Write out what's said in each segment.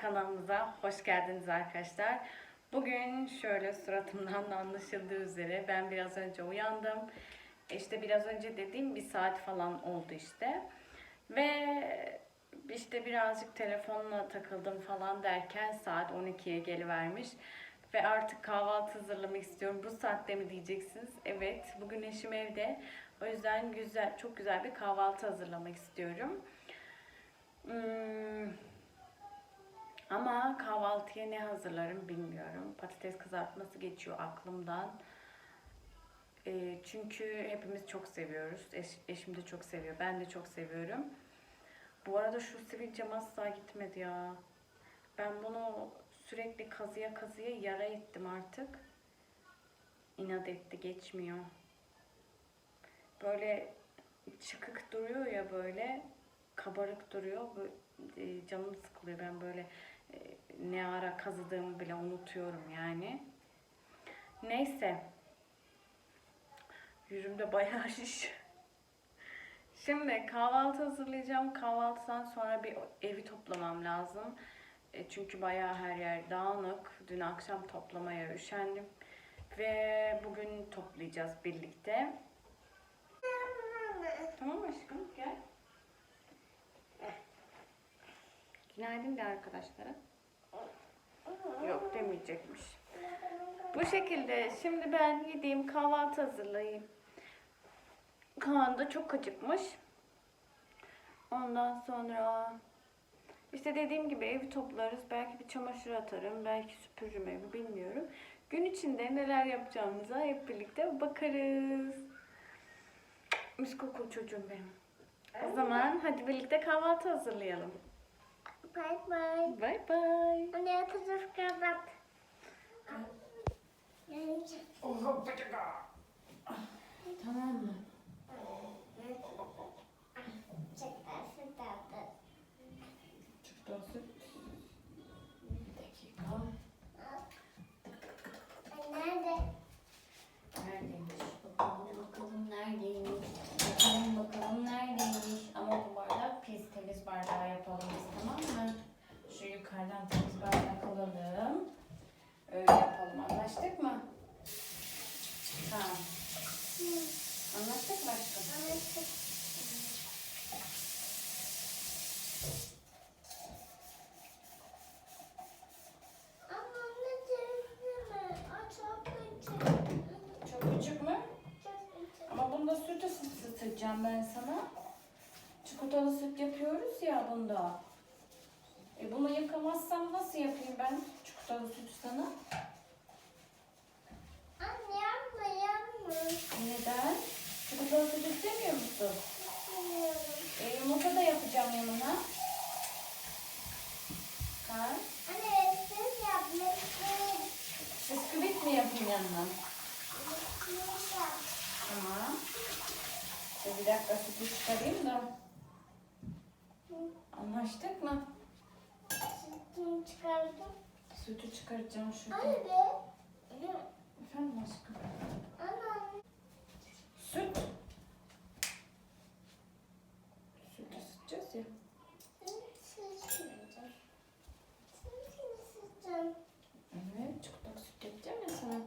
Kanalımıza hoş geldiniz arkadaşlar. Bugün şöyle suratımdan da anlaşıldığı üzere ben biraz önce uyandım. İşte biraz önce dediğim bir saat falan oldu işte. Ve işte birazcık telefonla takıldım falan derken saat 12'ye gelivermiş. Ve artık kahvaltı hazırlamak istiyorum. Bu saatte mi diyeceksiniz? Evet, bugün eşim evde. O yüzden güzel, çok güzel bir kahvaltı hazırlamak istiyorum. Hmm, ama kahvaltıya ne hazırlarım bilmiyorum. Patates kızartması geçiyor aklımdan. Ee, çünkü hepimiz çok seviyoruz. Eş- eşim de çok seviyor. Ben de çok seviyorum. Bu arada şu sivilcem asla gitmedi ya. Ben bunu sürekli kazıya kazıya yara ettim artık. İnat etti geçmiyor. Böyle çıkık duruyor ya böyle kabarık duruyor. Bu e, canım sıkılıyor. Ben böyle e, ne ara kazıdığımı bile unutuyorum yani. Neyse. Yüzümde bayağı şiş. Şimdi kahvaltı hazırlayacağım. Kahvaltıdan sonra bir evi toplamam lazım. E, çünkü bayağı her yer dağınık. Dün akşam toplamaya üşendim. Ve bugün toplayacağız birlikte. Tamam aşkım gel. Günaydın de arkadaşlara. Yok demeyecekmiş. Bu şekilde şimdi ben gideyim kahvaltı hazırlayayım. Kaan da çok acıkmış. Ondan sonra işte dediğim gibi evi toplarız. Belki bir çamaşır atarım. Belki süpürürüm evi bilmiyorum. Gün içinde neler yapacağımıza hep birlikte bakarız. Mis kokulu çocuğum benim. O zaman hadi birlikte kahvaltı hazırlayalım. Bye bye. Bay bay. Anne atacağız kapat. Tamam mı? Çeklersin tatlı. Çıktı o süt. Bir dakika. Ay nerede? Neredeymiş? Bakalım bakalım neredeymiş? Bakalım bakalım neredeymiş? Ama bu bardak pis temiz bardağı yapalım biz tamam mı? Şu yukarıdan temiz bardak alalım. Öyle yapalım. Anlaştık mı? Tamam. Anlaştık mı aşkım? Anne Ama anne temizleme. Ay çok küçük. Çok küçük mü? Çok küçük. Ama bunda süt ısıtacağım ben sana. Çikolatalı süt yapıyoruz ya bunda. E bunu yıkamazsam nasıl yapayım ben çikolatalı sütü sana? Anne yapma yapma. Neden? Çikolatalı süt istemiyor musun? İstemiyorum. E, yumurta da yapacağım yanına. Ha? Anne siz yapmışsın. Bisküvit mi yapayım yanına? Tamam. E, bir dakika sütü çıkarayım da. Anlaştık mı? Sütünü çıkardım. Sütü çıkaracağım şuradan. Anne. Efendim aşkım. Anne. Süt. Süt ısıtacağız ya. Evet, çikolatalı süt yapacağım ya sana.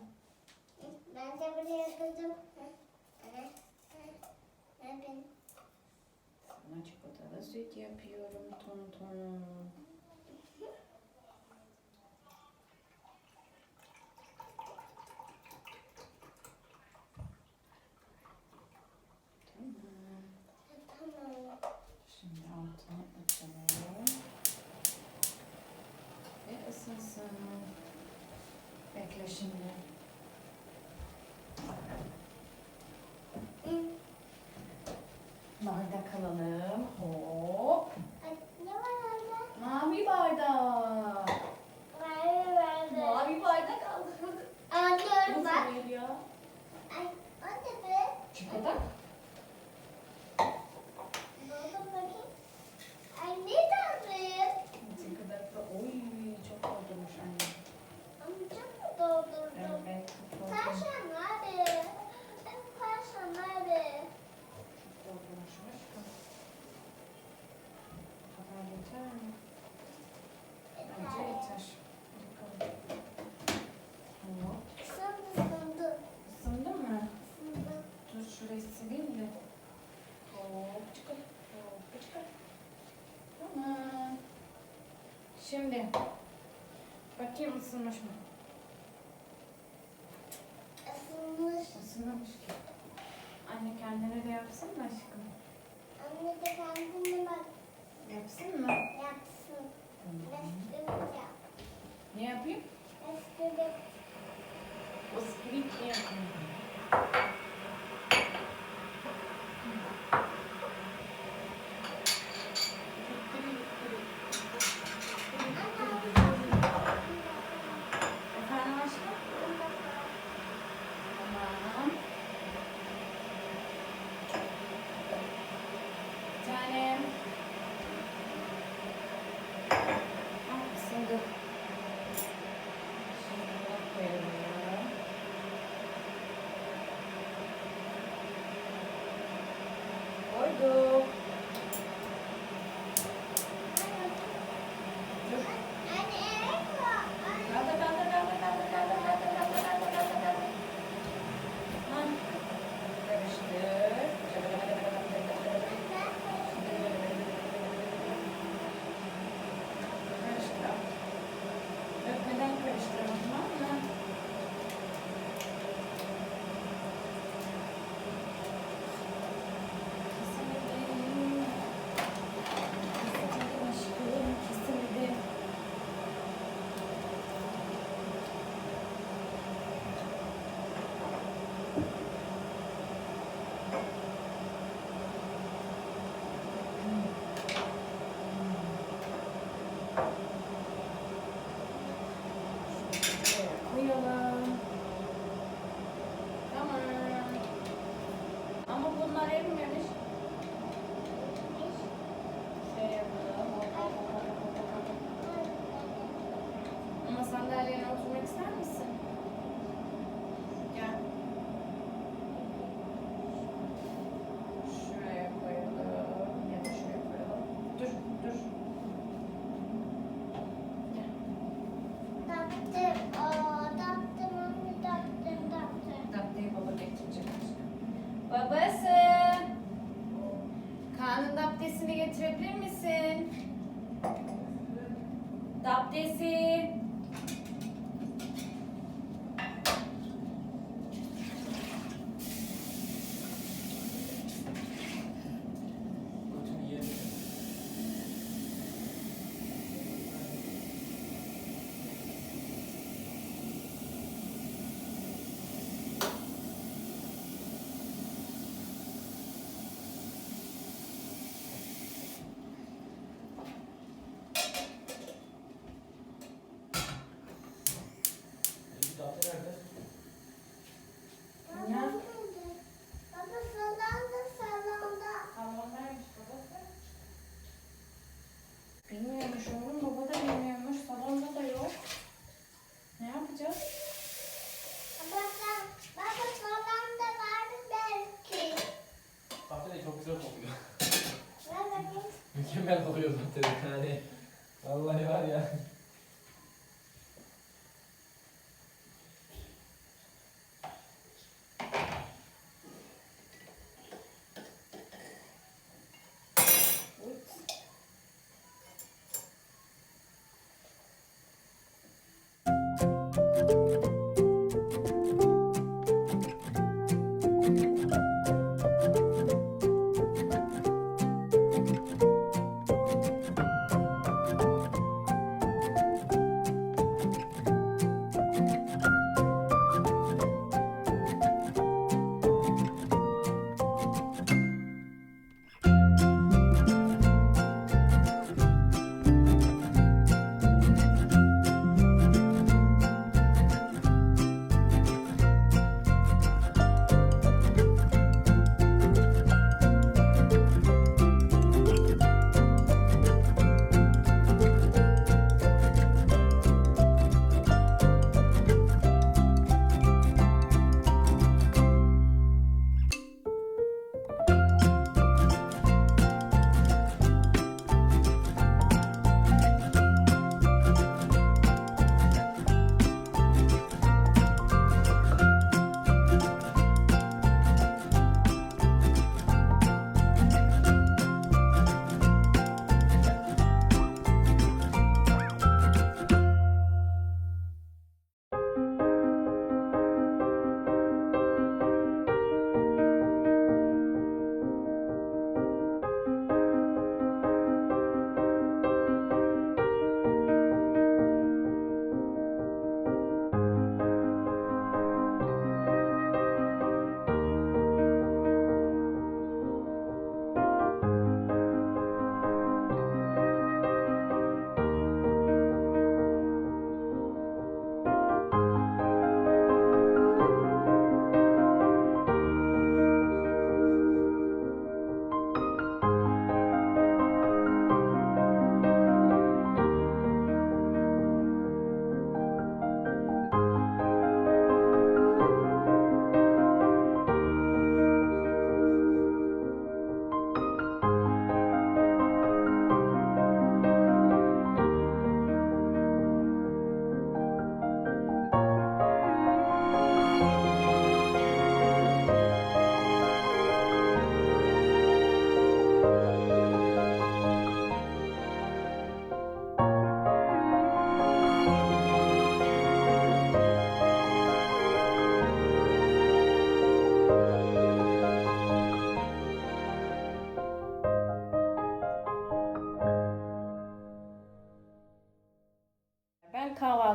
Ben de buraya kızım. Ben Sana çikolatalı süt yapıyorum ton ton. Şimdi altını açalım. Ve ısınsın. Bekle şimdi. Bardak alalım. Hop. Şimdi bakayım ısınmış mı? Isınmış. Isınmamış ki. Anne kendine de yapsın mı aşkım? Anne de kendine bak. Yapsın mı? Yapsın. Tamam. Ne yapayım? Eskilip. Eskilip ne yapayım? this is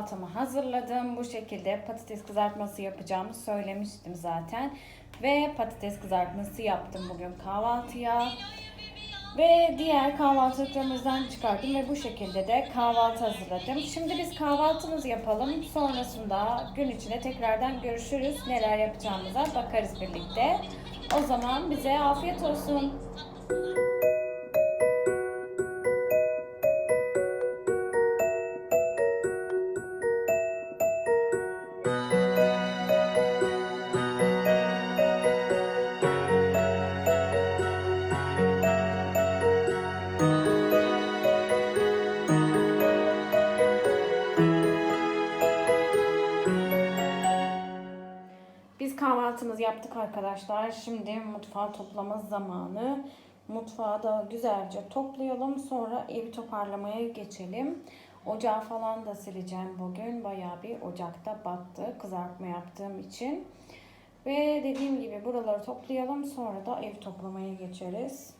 kahvaltımı hazırladım. Bu şekilde patates kızartması yapacağımı söylemiştim zaten. Ve patates kızartması yaptım bugün kahvaltıya. Ve diğer kahvaltılıklarımızdan çıkardım ve bu şekilde de kahvaltı hazırladım. Şimdi biz kahvaltımızı yapalım. Sonrasında gün içinde tekrardan görüşürüz. Neler yapacağımıza bakarız birlikte. O zaman bize afiyet olsun. Arkadaşlar. Şimdi mutfağı toplama zamanı. Mutfağı da güzelce toplayalım. Sonra evi toparlamaya geçelim. Ocağı falan da sileceğim bugün. Bayağı bir ocakta battı kızartma yaptığım için. Ve dediğim gibi buraları toplayalım. Sonra da ev toplamaya geçeriz.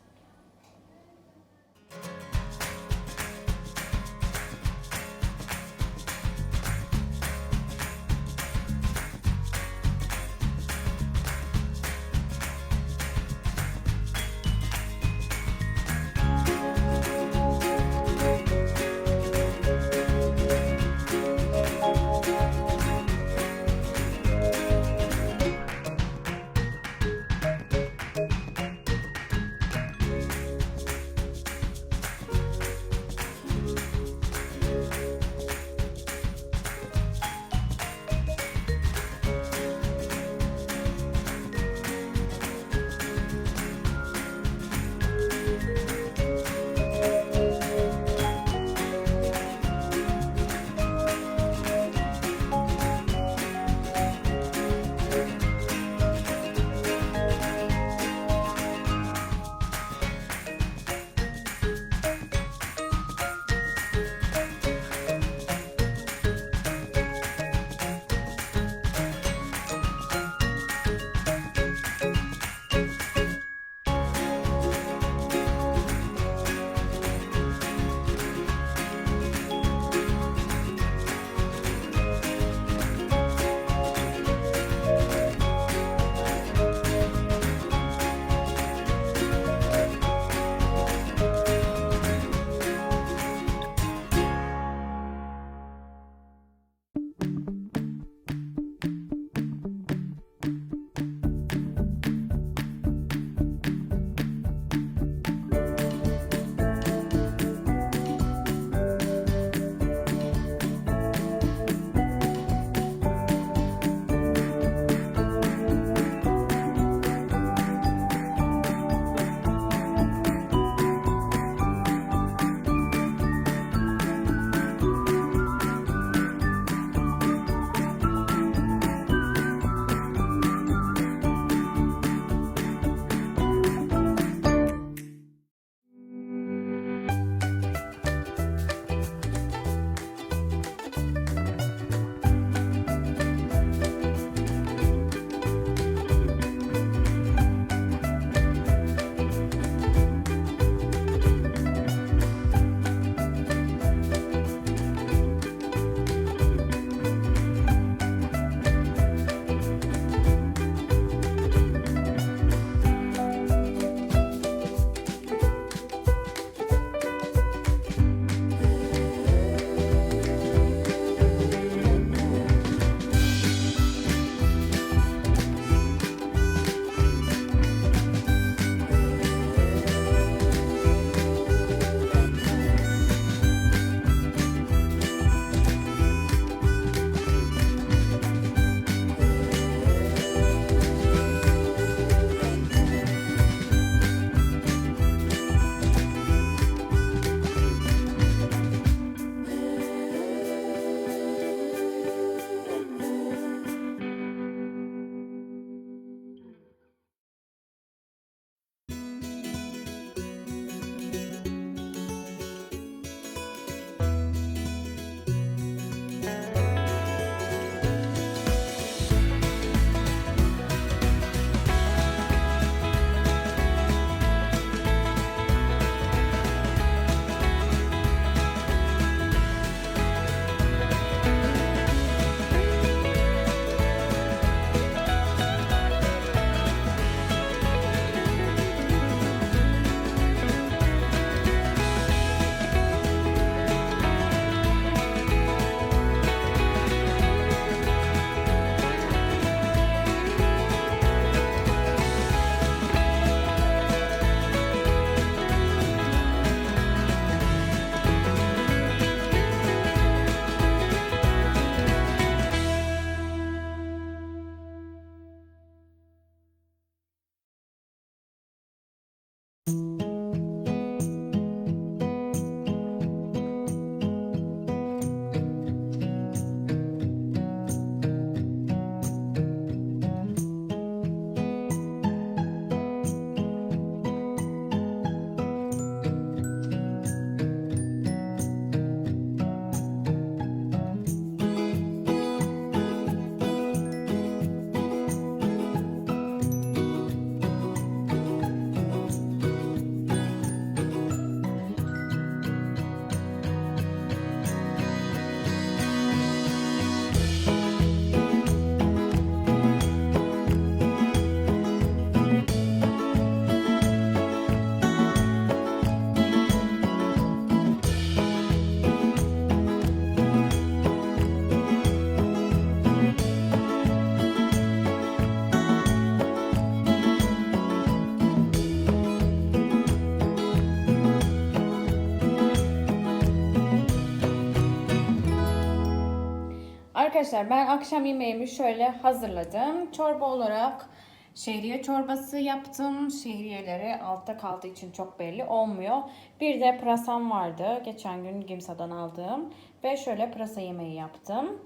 Arkadaşlar ben akşam yemeğimi şöyle hazırladım. Çorba olarak şehriye çorbası yaptım. Şehriyeleri altta kaldığı için çok belli olmuyor. Bir de pırasam vardı. Geçen gün Gimsa'dan aldığım. Ve şöyle pırasa yemeği yaptım.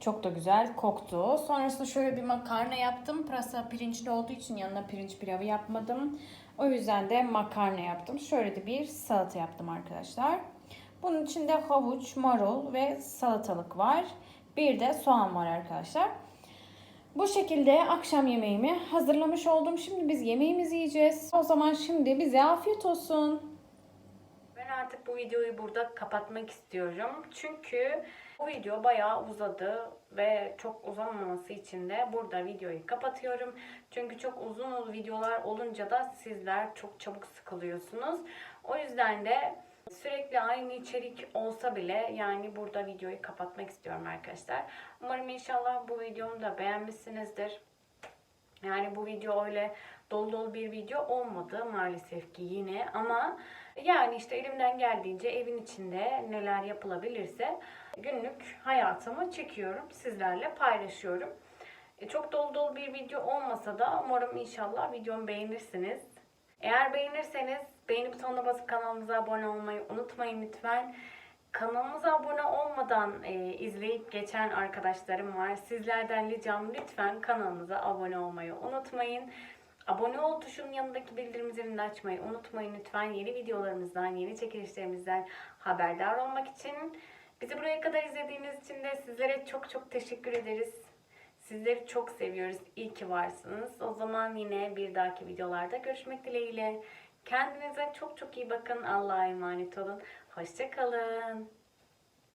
Çok da güzel koktu. Sonrasında şöyle bir makarna yaptım. Pırasa pirinçli olduğu için yanına pirinç pilavı yapmadım. O yüzden de makarna yaptım. Şöyle de bir salata yaptım arkadaşlar. Bunun içinde havuç, marul ve salatalık var. Bir de soğan var arkadaşlar. Bu şekilde akşam yemeğimi hazırlamış oldum. Şimdi biz yemeğimizi yiyeceğiz. O zaman şimdi bize afiyet olsun. Ben artık bu videoyu burada kapatmak istiyorum. Çünkü bu video bayağı uzadı ve çok uzamaması için de burada videoyu kapatıyorum. Çünkü çok uzun videolar olunca da sizler çok çabuk sıkılıyorsunuz. O yüzden de sürekli aynı içerik olsa bile yani burada videoyu kapatmak istiyorum arkadaşlar. Umarım inşallah bu videomu da beğenmişsinizdir. Yani bu video öyle dolu dolu bir video olmadı maalesef ki yine ama yani işte elimden geldiğince evin içinde neler yapılabilirse günlük hayatımı çekiyorum, sizlerle paylaşıyorum. E, Çok dolu dolu bir video olmasa da umarım inşallah videomu beğenirsiniz. Eğer beğenirseniz beğeni butonuna basıp kanalımıza abone olmayı unutmayın lütfen. Kanalımıza abone olmadan e, izleyip geçen arkadaşlarım var. Sizlerden ricam lütfen kanalımıza abone olmayı unutmayın. Abone ol tuşunun yanındaki bildirim zilini açmayı unutmayın lütfen. Yeni videolarımızdan, yeni çekilişlerimizden haberdar olmak için. Bizi buraya kadar izlediğiniz için de sizlere çok çok teşekkür ederiz. Sizleri çok seviyoruz. İyi ki varsınız. O zaman yine bir dahaki videolarda görüşmek dileğiyle. Kendinize çok çok iyi bakın. Allah'a emanet olun. Hoşçakalın.